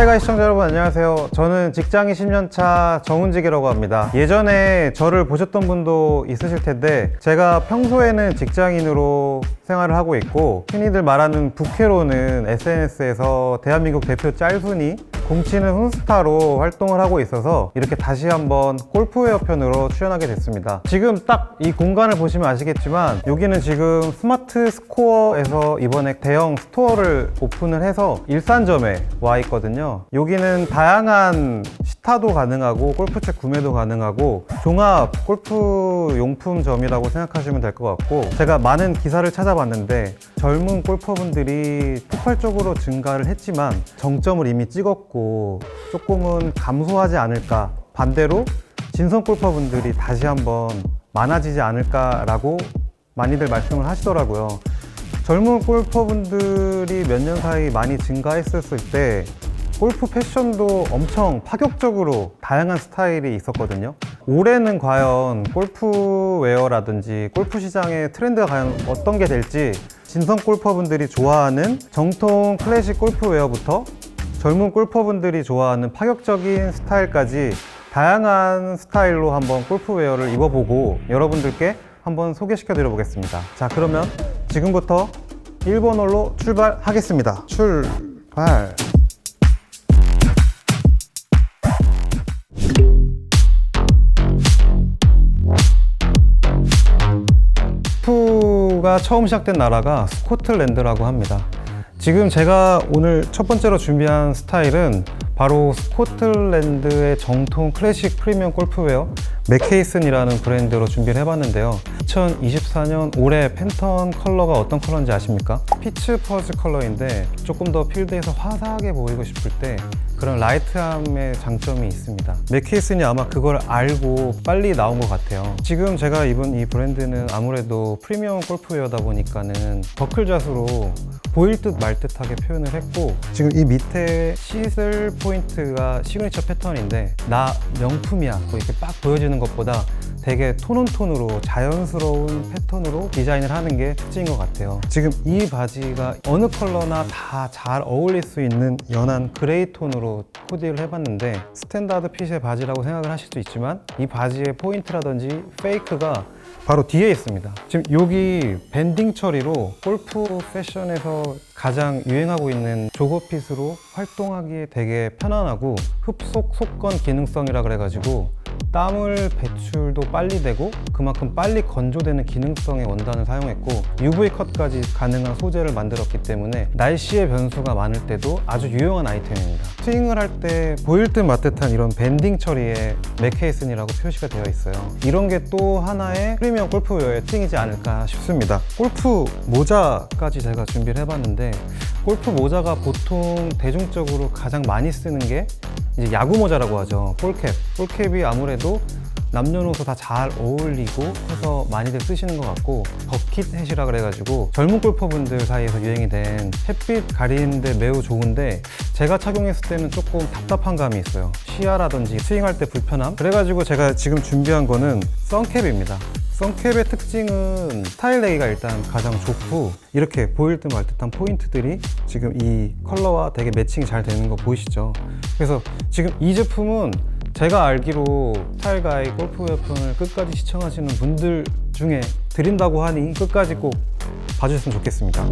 타이가 시청자 여러분 안녕하세요. 저는 직장인 10년차 정훈직이라고 합니다. 예전에 저를 보셨던 분도 있으실 텐데 제가 평소에는 직장인으로 생활을 하고 있고 흔히들 말하는 부캐로는 SNS에서 대한민국 대표 짤순이 공치는 훈스타로 활동을 하고 있어서 이렇게 다시 한번 골프웨어 편으로 출연하게 됐습니다. 지금 딱 이 공간을 보시면 아시겠지만 여기는 지금 스마트 스코어에서 이번에 대형 스토어를 오픈을 해서 일산점에 와 있거든요. 여기는 다양한 시타도 가능하고 골프채 구매도 가능하고 종합 골프 용품점이라고 생각하시면 될 것 같고 제가 많은 기사를 찾아봤는데 젊은 골퍼분들이 폭발적으로 증가를 했지만 정점을 이미 찍었고 조금은 감소하지 않을까 반대로 진성 골퍼분들이 다시 한번 많아지지 않을까라고 많이들 말씀을 하시더라고요. 젊은 골퍼분들이 몇 년 사이 많이 증가했었을 때 골프 패션도 엄청 파격적으로 다양한 스타일이 있었거든요. 올해는 과연 골프웨어라든지 골프 시장의 트렌드가 과연 어떤 게 될지 진성 골퍼분들이 좋아하는 정통 클래식 골프웨어부터 젊은 골퍼분들이 좋아하는 파격적인 스타일까지 다양한 스타일로 한번 골프웨어를 입어보고 여러분들께 한번 소개시켜 드려 보겠습니다. 자, 그러면 지금부터 1번 홀로 출발하겠습니다. 출발. 골프가 처음 시작된 나라가 스코틀랜드라고 합니다. 지금 제가 오늘 첫 번째로 준비한 스타일은 바로 스코틀랜드의 정통 클래식 프리미엄 골프웨어 맥케이슨이라는 브랜드로 준비를 해봤는데요. 2024년 올해 팬턴 컬러가 어떤 컬러인지 아십니까? 피츠 퍼즈 컬러인데 조금 더 필드에서 화사하게 보이고 싶을 때 그런 라이트함의 장점이 있습니다. 맥케이슨이 아마 그걸 알고 빨리 나온 것 같아요. 지금 제가 입은 이 브랜드는 아무래도 프리미엄 골프웨어다 보니까는 버클 자수로 보일 듯 말 듯하게 표현을 했고 지금 이 밑에 시슬 포인트가 시그니처 패턴인데 나 명품이야 뭐 이렇게 빡 보여지는 것보다 되게 톤온톤으로 자연스러운 패턴으로 디자인을 하는 게 특징인 것 같아요. 지금 이 바지가 어느 컬러나 다 잘 어울릴 수 있는 연한 그레이 톤으로 코디를 해봤는데 스탠다드 핏의 바지라고 생각을 하실 수 있지만 이 바지의 포인트라든지 페이크가 바로 뒤에 있습니다. 지금 여기 밴딩 처리로 골프 패션에서 가장 유행하고 있는 조거핏으로 활동하기에 되게 편안하고 흡속 속건 기능성이라 그래가지고 땀을 배출도 빨리 되고 그만큼 빨리 건조되는 기능성의 원단을 사용했고 UV 컷까지 가능한 소재를 만들었기 때문에 날씨의 변수가 많을 때도 아주 유용한 아이템입니다. 스윙을 할 때 보일 듯 맞듯한 이런 밴딩 처리에 맥케이슨이라고 표시가 되어 있어요. 이런 게 또 하나의 프리미엄 골프웨어의 특징이지 않을까 싶습니다. 골프 모자까지 제가 준비를 해봤는데 골프 모자가 보통 대중적으로 가장 많이 쓰는 게 이제 야구 모자라고 하죠. 볼캡. 볼캡이 아무래도 남녀노소 다 잘 어울리고 해서 많이들 쓰시는 것 같고 버킷 햇이라 그래가지고 젊은 골퍼분들 사이에서 유행이 된 햇빛 가리는데 매우 좋은데 제가 착용했을 때는 조금 답답한 감이 있어요. 시야라든지 스윙할 때 불편함? 그래가지고 제가 지금 준비한 거는 선캡입니다. 선캡의 특징은 스타일 내기가 일단 가장 좋고 이렇게 보일 듯 말 듯한 포인트들이 지금 이 컬러와 되게 매칭이 잘 되는 거 보이시죠? 그래서 지금 이 제품은 제가 알기로 스타일가의 골프웨어 편을 끝까지 시청하시는 분들 중에 드린다고 하니 끝까지 꼭 봐주셨으면 좋겠습니다.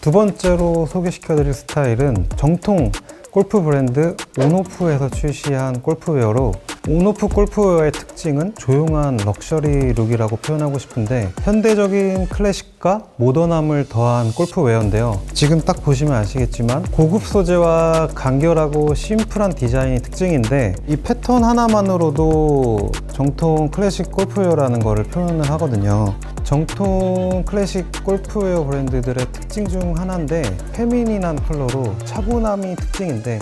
두 번째로 소개시켜드릴 스타일은 정통 골프 브랜드 온오프에서 출시한 골프웨어로 온오프 골프웨어의 특징은 조용한 럭셔리 룩이라고 표현하고 싶은데 현대적인 클래식과 모던함을 더한 골프웨어인데요. 지금 딱 보시면 아시겠지만 고급 소재와 간결하고 심플한 디자인이 특징인데 이 패턴 하나만으로도 정통 클래식 골프웨어라는 것을 표현을 하거든요. 정통 클래식 골프웨어 브랜드들의 특징 중 하나인데 페미닌한 컬러로 차분함이 특징인데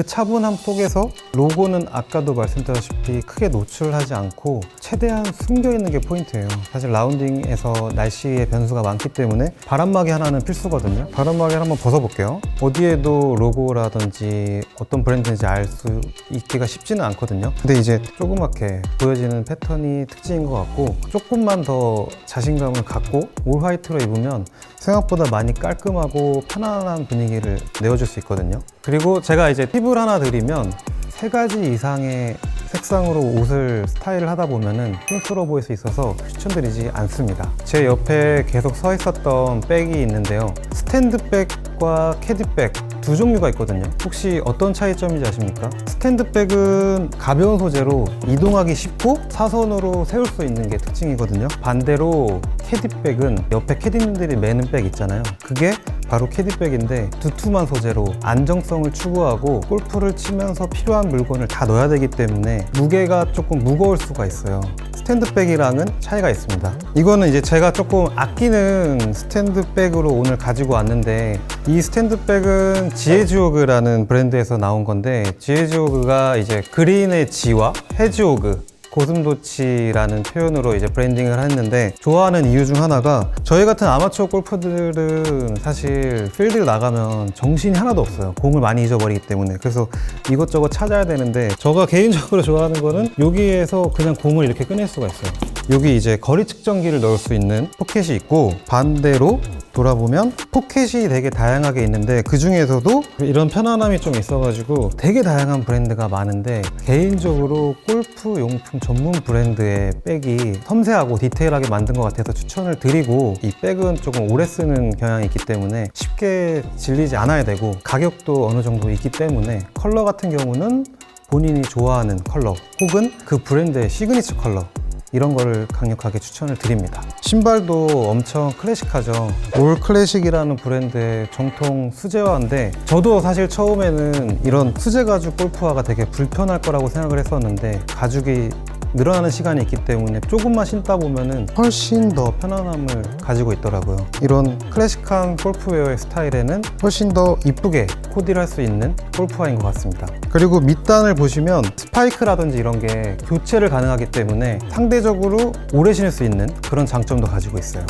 그그 차분함 속에서 로고는 아까도 말씀드렸다시피 크게 노출하지 않고 최대한 숨겨 있는 게 포인트예요. 사실 라운딩에서 날씨의 변수가 많기 때문에 바람막이 하나는 필수거든요. 바람막이를 한번 벗어볼게요. 어디에도 로고라든지 어떤 브랜드인지 알 수 있기가 쉽지는 않거든요. 근데 이제 조그맣게 보여지는 패턴이 특징인 것 같고 조금만 더 자신감을 갖고 올 화이트로 입으면 생각보다 많이 깔끔하고 편안한 분위기를 내어줄 수 있거든요. 그리고 제가 이제 팁을 하나 드리면 세 가지 이상의 색상으로 옷을 스타일을 하다 보면은 촌스러워 보일 수 있어서 추천드리지 않습니다. 제 옆에 계속 서 있었던 백이 있는데요. 스탠드백과 캐디백 두 종류가 있거든요. 혹시 어떤 차이점인지 아십니까? 스탠드백은 가벼운 소재로 이동하기 쉽고 사선으로 세울 수 있는 게 특징이거든요. 반대로 캐디백은 옆에 캐디님들이 매는 백 있잖아요. 그게 바로 캐디백인데 두툼한 소재로 안정성을 추구하고 골프를 치면서 필요한 물건을 다 넣어야 되기 때문에 무게가 조금 무거울 수가 있어요. 스탠드백이랑은 차이가 있습니다. 이거는 이제 제가 조금 아끼는 스탠드백으로 오늘 가지고 왔는데 이 스탠드백은 지에지오그라는 브랜드에서 나온 건데 지에지오그가 이제 그린의 지와 해지오그 고슴도치라는 표현으로 이제 브랜딩을 했는데 좋아하는 이유 중 하나가 저희 같은 아마추어 골퍼들은 사실 필드에 나가면 정신이 하나도 없어요. 공을 많이 잊어버리기 때문에 그래서 이것저것 찾아야 되는데 제가 개인적으로 좋아하는 거는 여기에서 그냥 공을 이렇게 꺼낼 수가 있어요. 여기 이제 거리 측정기를 넣을 수 있는 포켓이 있고 반대로 돌아보면 포켓이 되게 다양하게 있는데 그 중에서도 이런 편안함이 좀 있어가지고 되게 다양한 브랜드가 많은데 개인적으로 골프 용품 전문 브랜드의 백이 섬세하고 디테일하게 만든 것 같아서 추천을 드리고 이 백은 조금 오래 쓰는 경향이 있기 때문에 쉽게 질리지 않아야 되고 가격도 어느 정도 있기 때문에 컬러 같은 경우는 본인이 좋아하는 컬러 혹은 그 브랜드의 시그니처 컬러 이런 거를 강력하게 추천을 드립니다. 신발도 엄청 클래식하죠. 올 클래식이라는 브랜드의 정통 수제화인데 저도 사실 처음에는 이런 수제 가죽 골프화가 되게 불편할 거라고 생각을 했었는데 가죽이 늘어나는 시간이 있기 때문에 조금만 신다 보면은 훨씬 더 편안함을 가지고 있더라고요. 이런 클래식한 골프웨어의 스타일에는 훨씬 더 이쁘게 코디를 할 수 있는 골프화인 것 같습니다. 그리고 밑단을 보시면 스파이크라든지 이런 게 교체를 가능하기 때문에 상대적으로 오래 신을 수 있는 그런 장점도 가지고 있어요.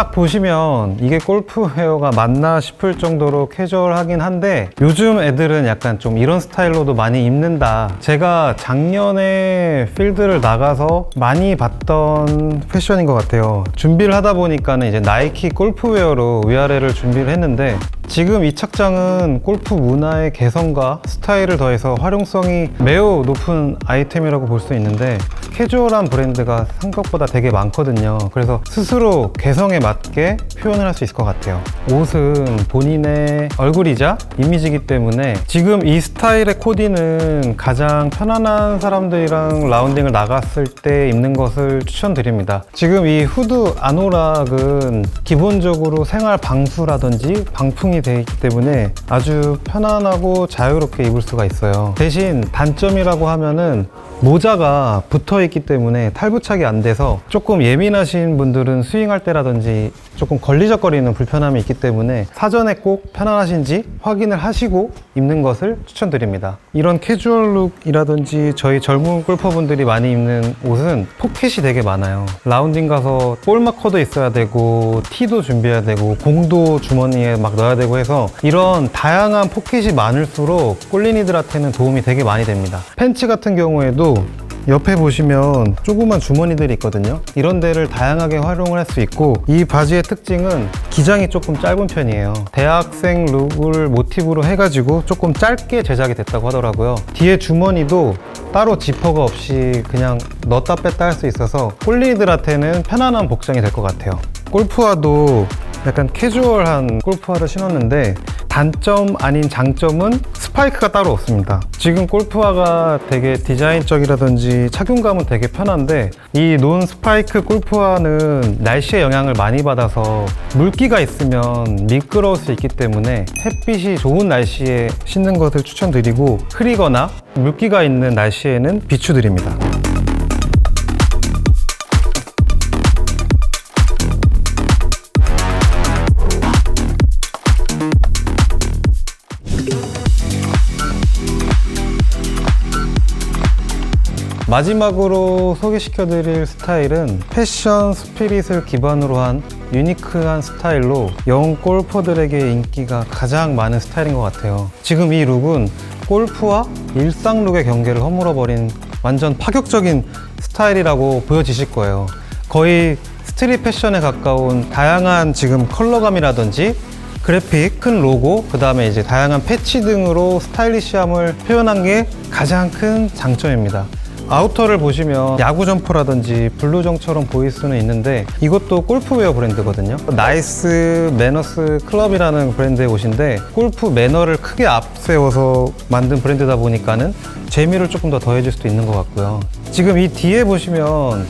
딱 보시면 이게 골프웨어가 맞나 싶을 정도로 캐주얼하긴 한데 요즘 애들은 약간 좀 이런 스타일로도 많이 입는다. 제가 작년에 필드를 나가서 많이 봤던 패션인 것 같아요. 준비를 하다 보니까는 이제 나이키 골프웨어로 위아래를 준비를 했는데 지금 이 착장은 골프 문화의 개성과 스타일을 더해서 활용성이 매우 높은 아이템이라고 볼 수 있는데 캐주얼한 브랜드가 생각보다 되게 많거든요. 그래서 스스로 개성에 맞게 표현을 할 수 있을 것 같아요. 옷은 본인의 얼굴이자 이미지이기 때문에 지금 이 스타일의 코디는 가장 편안한 사람들이랑 라운딩을 나갔을 때 입는 것을 추천드립니다. 지금 이 후드 아노락은 기본적으로 생활 방수라든지 방풍이 되어 있기 때문에 아주 편안하고 자유롭게 입을 수가 있어요. 대신 단점이라고 하면은 모자가 붙어 있기 때문에 탈부착이 안 돼서 조금 예민하신 분들은 스윙할 때라든지 조금 걸리적거리는 불편함이 있기 때문에 사전에 꼭 편안하신지 확인을 하시고 입는 것을 추천드립니다. 이런 캐주얼 룩이라든지 저희 젊은 골퍼분들이 많이 입는 옷은 포켓이 되게 많아요. 라운딩 가서 볼 마커도 있어야 되고 티도 준비해야 되고 공도 주머니에 막 넣어야 되고 해서 이런 다양한 포켓이 많을수록 꼴린이들한테는 도움이 되게 많이 됩니다. 팬츠 같은 경우에도 옆에 보시면 조그만 주머니들이 있거든요. 이런 데를 다양하게 활용을 할 수 있고 이 바지의 특징은 기장이 조금 짧은 편이에요. 대학생 룩을 모티브로 해가지고 조금 짧게 제작이 됐다고 하더라고요. 뒤에 주머니도 따로 지퍼가 없이 그냥 넣었다 뺐다 할 수 있어서 홀리들한테는 편안한 복장이 될 것 같아요. 골프화도 약간 캐주얼한 골프화를 신었는데 단점 아닌 장점은 스파이크가 따로 없습니다. 지금 골프화가 되게 디자인적이라든지 착용감은 되게 편한데 이 논 스파이크 골프화는 날씨의 영향을 많이 받아서 물기가 있으면 미끄러울 수 있기 때문에 햇빛이 좋은 날씨에 신는 것을 추천드리고 흐리거나 물기가 있는 날씨에는 비추드립니다. 마지막으로 소개시켜드릴 스타일은 패션 스피릿을 기반으로 한 유니크한 스타일로 영 골퍼들에게 인기가 가장 많은 스타일인 것 같아요. 지금 이 룩은 골프와 일상 룩의 경계를 허물어버린 완전 파격적인 스타일이라고 보여지실 거예요. 거의 스트릿 패션에 가까운 다양한 지금 컬러감이라든지 그래픽, 큰 로고, 그 다음에 이제 다양한 패치 등으로 스타일리시함을 표현한 게 가장 큰 장점입니다. 아우터를 보시면 야구 점퍼라든지 블루정처럼 보일 수는 있는데 이것도 골프웨어 브랜드거든요. 나이스 매너스 클럽이라는 브랜드의 옷인데 골프 매너를 크게 앞세워서 만든 브랜드다 보니까는 재미를 조금 더 더해줄 수도 있는 것 같고요. 지금 이 뒤에 보시면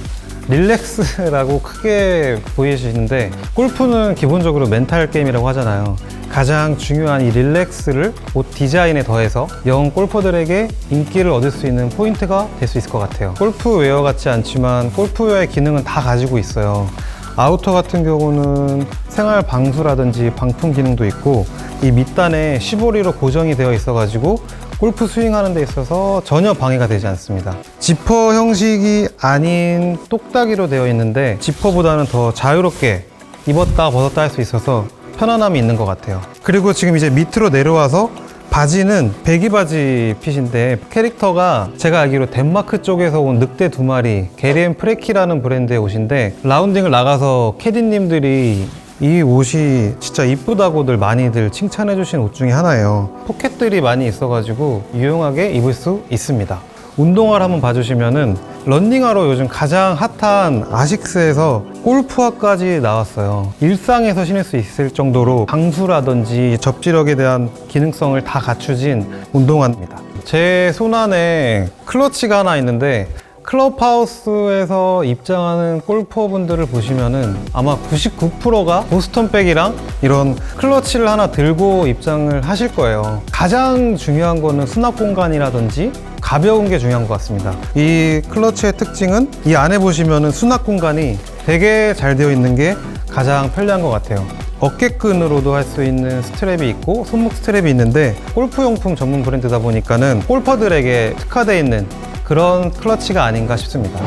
릴렉스라고 크게 보이시는데 골프는 기본적으로 멘탈 게임이라고 하잖아요. 가장 중요한 이 릴렉스를 옷 디자인에 더해서 영 골퍼들에게 인기를 얻을 수 있는 포인트가 될 수 있을 것 같아요. 골프웨어 같지 않지만 골프웨어의 기능은 다 가지고 있어요. 아우터 같은 경우는 생활 방수라든지 방풍 기능도 있고 이 밑단에 시보리로 고정이 되어 있어가지고 골프 스윙하는 데 있어서 전혀 방해가 되지 않습니다. 지퍼 형식이 아닌 똑딱이로 되어 있는데 지퍼보다는 더 자유롭게 입었다 벗었다 할 수 있어서 편안함이 있는 것 같아요. 그리고 지금 이제 밑으로 내려와서 바지는 배기 바지 핏인데 캐릭터가 제가 알기로 덴마크 쪽에서 온 늑대 두 마리 게리앤 프레키라는 브랜드의 옷인데 라운딩을 나가서 캐디님들이 이 옷이 진짜 이쁘다고들 많이들 칭찬해 주신 옷 중에 하나예요 포켓들이 많이 있어가지고 유용하게 입을 수 있습니다 운동화를 한번 봐주시면은 런닝화로 요즘 가장 핫한 아식스에서 골프화까지 나왔어요. 일상에서 신을 수 있을 정도로 방수라든지 접지력에 대한 기능성을 다 갖추진 운동화입니다. 제 손 안에 클러치가 하나 있는데 클럽하우스에서 입장하는 골퍼분들을 보시면은 아마 99%가 보스턴백이랑 이런 클러치를 하나 들고 입장을 하실 거예요. 가장 중요한 거는 수납 공간이라든지 가벼운 게 중요한 것 같습니다. 이 클러치의 특징은 이 안에 보시면은 수납 공간이 되게 잘 되어 있는 게 가장 편리한 것 같아요. 어깨끈으로도 할 수 있는 스트랩이 있고 손목 스트랩이 있는데 골프용품 전문 브랜드다 보니까는 골퍼들에게 특화되어 있는 그런 클러치가 아닌가 싶습니다.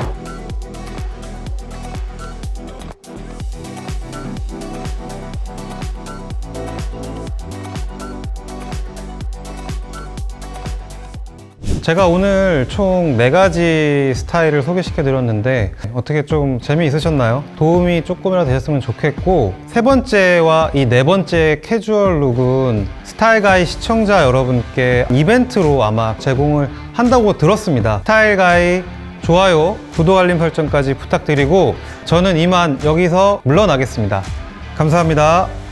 제가 오늘 총 네가지 스타일을 소개시켜 드렸는데 어떻게 좀 재미있으셨나요? 도움이 조금이라도 되셨으면 좋겠고 세 번째와 이 네 번째 캐주얼 룩은 스타일 가이 시청자 여러분께 이벤트로 아마 제공을 한다고 들었습니다. 스타일 가이 좋아요, 구독 알림 설정까지 부탁드리고 저는 이만 여기서 물러나겠습니다. 감사합니다.